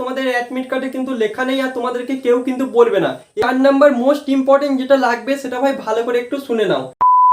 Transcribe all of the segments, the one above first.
তোমাদের অ্যাডমিট কার্ডে কিন্তু লেখা নেই আর তোমাদেরকে কেউ কিন্তু বলবে না। চার নাম্বার মোস্ট ইম্পর্টেন্ট যেটা লাগবে সেটা ভাই ভালো করে একটু শুনে নাও।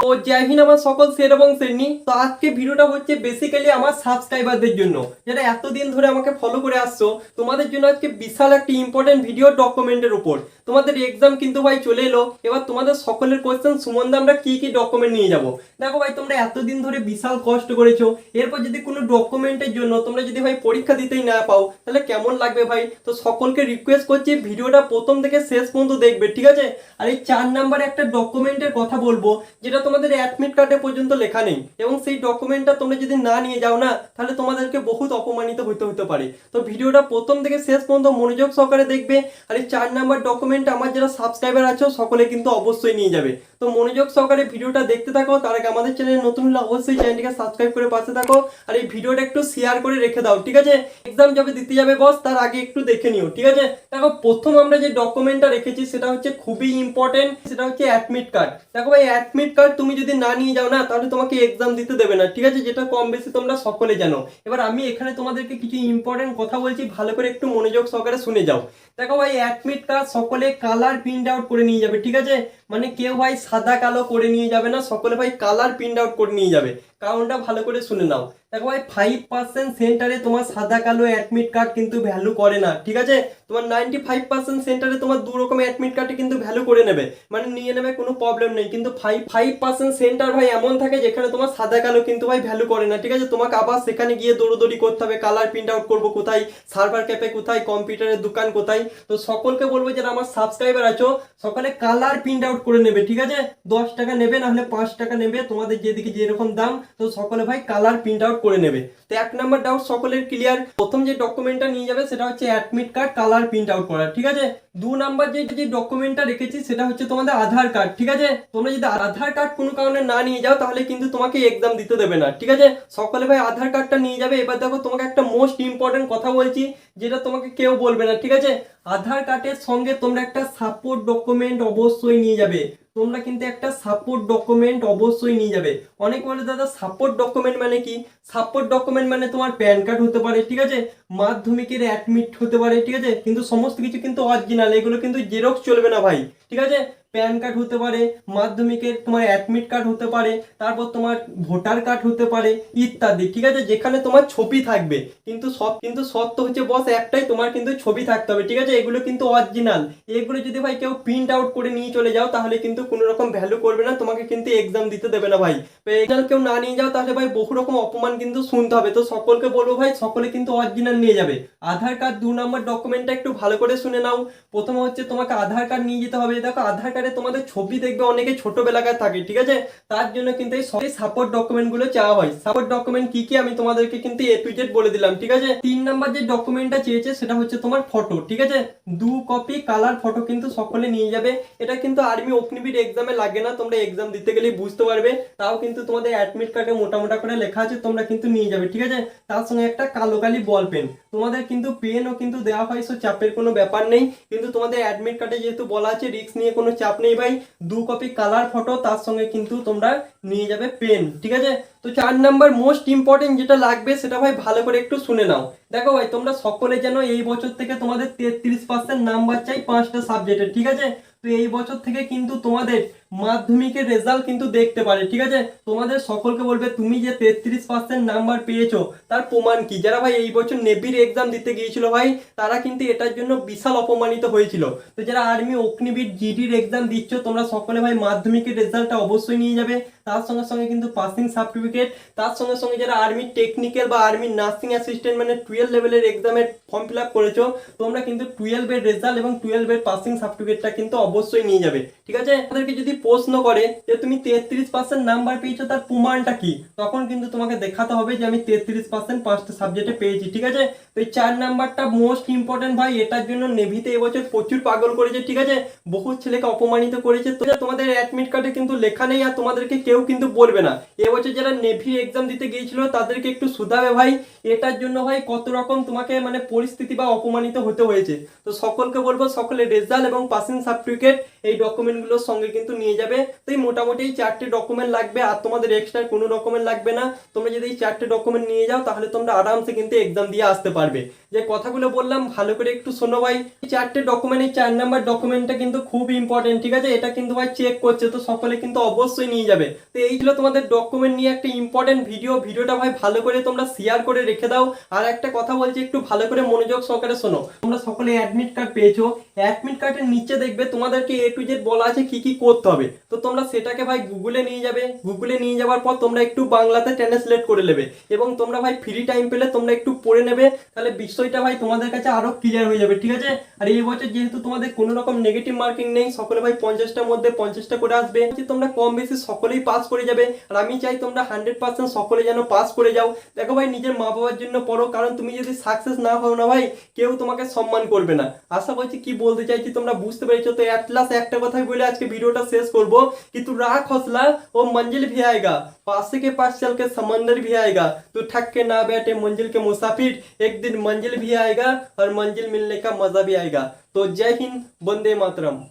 তো জয় আমার সকল সের এবং শ্রেণি তো আজকে ভিডিওটা হচ্ছে বেসিক্যালি আমার সাবস্ক্রাইবারদের জন্য। যারা এতদিন ধরে আমাকে ফলো করে আসছো, তোমাদের জন্য আজকে বিশাল একটি ইম্পর্টেন্ট ভিডিও ডকুমেন্টের উপর। তোমাদের এক্সাম কিন্তু ভাই চলে এলো। এবার তোমাদের সকলের কোয়েশ্চেন সুমন্দে, আমরা কি কি ডকুমেন্ট নিয়ে যাব? দেখো ভাই, তোমরা এতদিন ধরে বিশাল কষ্ট করেছ। এরপর যদি কোনো ডকুমেন্টের জন্য তোমরা যদি ভাই পরীক্ষা দিতেই না পাও, তাহলে কেমন লাগবে ভাই? তো সকলকে রিকোয়েস্ট করছি, ভিডিওটা প্রথম থেকে শেষ পর্যন্ত দেখবে, ঠিক আছে? আর এই চার নাম্বার একটা ডকুমেন্টের কথা বলব, যেটা তোমাদের অ্যাডমিট কার্ডে পর্যন্ত লেখা নেই এবং সেই ডকুমেন্টটা তোমরা যদি না নিয়ে যাও না, তাহলে তোমাদেরকে বহুত অপমানিত হতে হতে পারে। তো ভিডিওটা প্রথম থেকে শেষ পর্যন্ত মনোযোগ সহকারে দেখবে, আর এই চার নাম্বার ডকুমেন্ট আমার যারা সাবস্ক্রাইবার আছে, সকলে কিন্তু অবশ্যই নিয়ে যাবে। তো মনোযোগ সহকারে ভিডিওটা দেখতে থাকো, তার আগে আমাদের চ্যানেলে নতুন হলে অবশ্যই চ্যানেলটিকে সাবস্ক্রাইব করে পাশে থাকো, আর এই ভিডিওটা একটু শেয়ার করে রেখে দাও, ঠিক আছে? এক্সাম যবে দিতে যাবে বস তার আগে একটু দেখে নিও, ঠিক আছে? দেখো, প্রথম আমরা যে ডকুমেন্টটা রেখেছি, সেটা হচ্ছে খুবই ইম্পর্টেন্ট সেটা হচ্ছে অ্যাডমিট কার্ড দেখো ভাই অ্যাডমিট কার্ড তুমি যদি না নিয়ে যাও না, তাহলে তোমাকে এক্সাম দিতে দেবে না, ঠিক আছে? যেটা কম বেশি তোমরা সকলে জানো। এবার আমি এখানে তোমাদেরকে কিছু ইম্পর্টেন্ট কথা বলছি, ভালো করে একটু মনোযোগ সহকারে শুনে যাও। দেখো ভাই অ্যাডমিট কার্ড সকলে কালার প্রিন্ট আউট করে নিয়ে যাবে, ঠিক আছে? মানে কেউ ভাই সাদা কালো করে নিয়ে যাবে না, সকলে ভাই কালার প্রিন্ট আউট করে নিয়ে যাবে। কারণটা ভালো করে শুনে নাও। দেখো ভাই ফাইভ পার্সেন্ট সেন্টারে তোমার সাদা কালো অ্যাডমিট কার্ড কিন্তু ভ্যালু করে না, ঠিক আছে? তোমার নাইনটি ফাইভ পার্সেন্ট সেন্টারে তোমার দু রকমের অ্যাডমিট কার্ডে কিন্তু ভ্যালু করে নেবে মানে নিয়ে নেবে কোনো প্রবলেম নেই। কিন্তু ফাইভ ফাইভ পার্সেন্ট সেন্টার ভাই এমন থাকে যেখানে তোমার সাদা কালো কিন্তু ভাই ভ্যালু করে না, ঠিক আছে? তোমাকে আবার সেখানে গিয়ে দৌড়োদৌড়ি করতে হবে কালার প্রিন্ট আউট করব কোথায়? সার্ভার ক্যাপে কোথায়? কম্পিউটারের দোকান কোথায়? তো সকলকে বলব যারা আমার সাবস্ক্রাইবার আছো, সকালে কালার প্রিন্ট আউট করে নেবে, ঠিক আছে? দশ টাকা নেবে, না হলে পাঁচ টাকা নেবে, তোমাদের যেদিকে যেরকম দাম তো সকলে ভাই কালার প্রিন্ট আউট করে নেবে। তো এক নাম্বার ডাউট সকলের ক্লিয়ার প্রথম যে ডকুমেন্টটা নিয়ে যাবে সেটা হচ্ছে admit card colour print out করা, ঠিক আছে? দু নাম্বার যে যে ডকুমেন্টটা রেখেছি সেটা হচ্ছে তোমাদের আধার কার্ড ঠিক আছে? তোমরা যদি আধার কার্ড কোনো কারণে না নিয়ে যাও তাহলে কিন্তু তোমাকে এক্সাম দিতে দেবে না, ঠিক আছে? সকলে ভাই আধার কার্ডটা নিয়ে যাবে। এবার দেখো তোমাকে একটা মোস্ট ইম্পর্টেন্ট কথা বলছি, যেটা তোমাকে কেউ বলবে না, ঠিক আছে? আধার কার্ডের সঙ্গে তোমরা একটা সাপোর্ট ডকুমেন্ট অবশ্যই নিয়ে যাবে। তোমরা কিন্তু একটা সাপোর্ট ডকুমেন্ট অবশ্যই নিয়ে যাবে। অনেক বলে, দাদা সাপোর্ট ডকুমেন্ট মানে কি? সাপোর্ট ডকুমেন্ট মানে তোমার প্যান কার্ড হতে পারে, ঠিক আছে? মাধ্যমিকের অ্যাডমিট হতে পারে, ঠিক আছে? কিন্তু সমস্ত কিছু কিন্তু অরিজিনাল এগুলো কিন্তু জেরক্স চলবে না ভাই, ঠিক আছে? প্যান কার্ড হতে পারে, মাধ্যমিকের তোমার অ্যাডমিট কার্ড হতে পারে, তারপর তোমার ভোটার কার্ড হতে পারে, ইত্যাদি, ঠিক আছে? যেখানে তোমার ছবি থাকবে। কিন্তু সব, কিন্তু সত্য হচ্ছে বস একটাই, তোমার কিন্তু ছবি থাকতে হবে, ঠিক আছে? এগুলো কিন্তু অরিজিনাল এগুলো যদি ভাই কেউ প্রিন্ট আউট করে নিয়ে চলে যাও, তাহলে কিন্তু কোনো রকম ভ্যালু করবে না, তোমাকে কিন্তু এক্সাম দিতে দেবে না ভাই। এক্সাম কেউ না নিয়ে যাও, তাহলে ভাই বহু রকম অপমান কিন্তু শুনতে হবে। তো সকলকে বলব ভাই, সকলে কিন্তু অরিজিনাল নিয়ে যাবে। আধার কার্ড দু নম্বর ডকুমেন্টটা একটু ভালো করে শুনে নাও। প্রথমে হচ্ছে তোমাকে আধার কার্ড নিয়ে যেতে হবে। দেখো, আধার কার্ডে তোমাদের ছবি দেখবে, অনেকে ছোটবেলাকার থাকে, ঠিক আছে? তার জন্য কিন্তু এই সব সাপোর্ট ডকুমেন্টগুলো চাওয়া হয়। সাপোর্ট ডকুমেন্ট কি কি আমি তোমাদেরকে কিন্তু এ টু জেড বলে দিলাম, ঠিক আছে? তিন নাম্বার যে ডকুমেন্টটা চেয়েছে, সেটা হচ্ছে তোমার ফটো ঠিক আছে? দু কপি কালার ফটো কিন্তু সকলে নিয়ে যাবে। এটা কিন্তু আর্মি অগ্নিবীর এক্সামে লাগে না, তোমরা এক্সাম দিতে গেলেই বুঝতে পারবে। তাও কিন্তু তোমাদের অ্যাডমিট কার্ডে মোটা মোটা করে লেখা আছে, তোমরা কিন্তু নিয়ে যাবে, ঠিক আছে? তার সঙ্গে একটা কালো কালি বল পেন তোমাদের কিন্তু পেনও কিন্তু দেওয়া হয় সো চাপের কোনো ব্যাপার নেই। কিন্তু তোমাদের অ্যাডমিট কার্ডে যেহেতু বলা আছে রিস্ক নিয়ে কোনো চাপ নেই ভাই দু কপি কালার ফটো তার সঙ্গে কিন্তু তোমরা নিয়ে যাবে পেন ঠিক আছে? তো চার নাম্বার মোস্ট ইম্পর্টেন্ট যেটা লাগবে সেটা ভাই ভালো করে একটু শুনে নাও। দেখো ভাই, তোমরা সকলে যেন এই বছর থেকে তোমাদের তেত্রিশ পার্সেন্ট নাম্বার চাই পাঁচটা সাবজেক্টে ঠিক আছে? তো এই বছর থেকে কিন্তু তোমাদের মাধ্যমিকের রেজাল্ট কিন্তু দেখতে পারে, ঠিক আছে? তোমাদের সকলকে বলবে, তুমি যে তেত্রিশ পার্সেন্ট নাম্বার পেয়েছ, তার প্রমাণ কি? যারা ভাই এই বছর নেভির এক্সাম দিতে গিয়েছিল ভাই, তারা কিন্তু এটার জন্য বিশাল অপমানিত হয়েছিল। তো যারা আর্মি অগ্নিবীর জিডির এক্সাম দিচ্ছ, তোমরা সকলে ভাই মাধ্যমিকের রেজাল্টটা অবশ্যই নিয়ে যাবে। তার সঙ্গে সঙ্গে কিন্তু পাসিং সার্টিফিকেট তার সঙ্গে সঙ্গে যারা আর্মি টেকনিক্যাল বা আর্মি নার্সিং অ্যাসিস্ট্যান্ট মানে টুয়েলভ লেভেলের এক্সামের ফর্ম ফিল আপ করেছ, তোমরা কিন্তু টুয়েলভের রেজাল্ট এবং টুয়েলভের পাসিং সার্টিফিকেটটা কিন্তু অবশ্যই নিয়ে যাবে। ঠিক আছে? তাদেরকে যদি প্রশ্ন করে যে তুমি তেত্রিশ পার্সেন্ট নাম্বার পেয়েছ, তার প্রমাণটা কি? তখন কিন্তু তোমাকে দেখাতে হবে যে আমি তেত্রিশ পার্সেন্ট পাঁচটা সাবজেক্টে পেয়েছি। ঠিক আছে? তো এই চার নাম্বারটা মোস্ট ইম্পর্টেন্ট ভাই, এটার জন্য নেভিতে এবছর প্রচুর পাগল করেছে। ঠিক আছে? বহু ছেলেকে অপমানিত করেছে। তো তোমাদের অ্যাডমিট কার্ডে কিন্তু লেখা নেই আর তোমাদেরকে কেউ কিন্তু বলবে না। এবছর যারা নেভি এক্সাম দিতে গিয়েছিল, তাদেরকে একটু শুধাবে ভাই। এটার জন্য ভাই কত রকম তোমাকে মানে পরিস্থিতি বা অপমানিত হতে হয়েছে। তো সকলকে বলব, সকলে রেজাল্ট এবং পাসিং সার্টিফিকেট এই ডকুমেন্টগুলোর সঙ্গে কিন্তু নিয়ে যাবে। তো এই মোটামুটি এই চারটে ডকুমেন্ট লাগবে, আর তোমাদের এক্সট্রা কোনো ডকুমেন্ট লাগবে না। তোমরা যদি এই চারটে ডকুমেন্ট নিয়ে যাও, তাহলে তোমরা আরামসে কিন্তু এক্সাম দিয়ে আসতে পারবে। যে কথাগুলো বললাম, ভালো করে একটু শোনো ভাই। চারটে ডকুমেন্ট এই চার নাম্বার ডকুমেন্টটা কিন্তু খুব ইম্পর্টেন্ট ঠিক আছে? এটা কিন্তু ভাই চেক করছে, তো সকলে কিন্তু অবশ্যই নিয়ে যাবে। তো এই ছিল তোমাদের ডকুমেন্ট নিয়ে একটা ইম্পর্টেন্ট ভিডিও ভিডিওটা ভাই ভালো করে তোমরা শেয়ার করে রেখে দাও। আর একটা কথা বলছি, একটু ভালো করে মনোযোগ সহকারে শোনো। তোমরা সকলে অ্যাডমিট কার্ড পেয়েছ। অ্যাডমিট কার্ডের নিচে দেখবে তোমাদেরকে এ টু জেড বলা আছে কি কি করতে হবে। তো তোমরা সেটাকে ভাই গুগলে নিয়ে যাবে। গুগলে নিয়ে যাওয়ার পর তোমরা একটু বাংলাতে ট্রান্সলেট করে নেবে। এবং তোমরা ভাই ফ্রি টাইম পেলে তোমরা একটু পড়ে নেবে। তাহলে বিষয়টা ভাই তোমাদের কাছে আরো ক্লিয়ার হয়ে যাবে ঠিক আছে আর এই বছর যেহেতু তোমাদের কোনো রকম নেগেটিভ মার্কিং নেই সকলে ভাই পঞ্চাশটার মধ্যে পঞ্চাশটা করে আসবে যে তোমরা কম বেশি সকলেই পাস করে যাবে আর আমি চাই তোমরা হান্ড্রেড পার্সেন্ট সকলে যেন পাস করে যাও দেখো ভাই নিজের মা বাবার জন্য পড়ো কারণ তুমি যদি সাকসেস না হও না ভাই কেউ তোমাকে সম্মান করবে না আশা করছি কি বলতে চাইছি তোমরা বুঝতে পেরেছো তো এট লাস্ট একটা কথাই বলে আজকে ভিডিওটা শেষ করব कि तू राख हौसला वो मंजिल भी आएगा पास के पास चल के समंदर भी आएगा तू थक के ना बैठे मंजिल के मुसाफिर एक दिन मंजिल भी आएगा और मंजिल मिलने का मज़ा भी आएगा। तो जय हिंद, वंदे मातरम।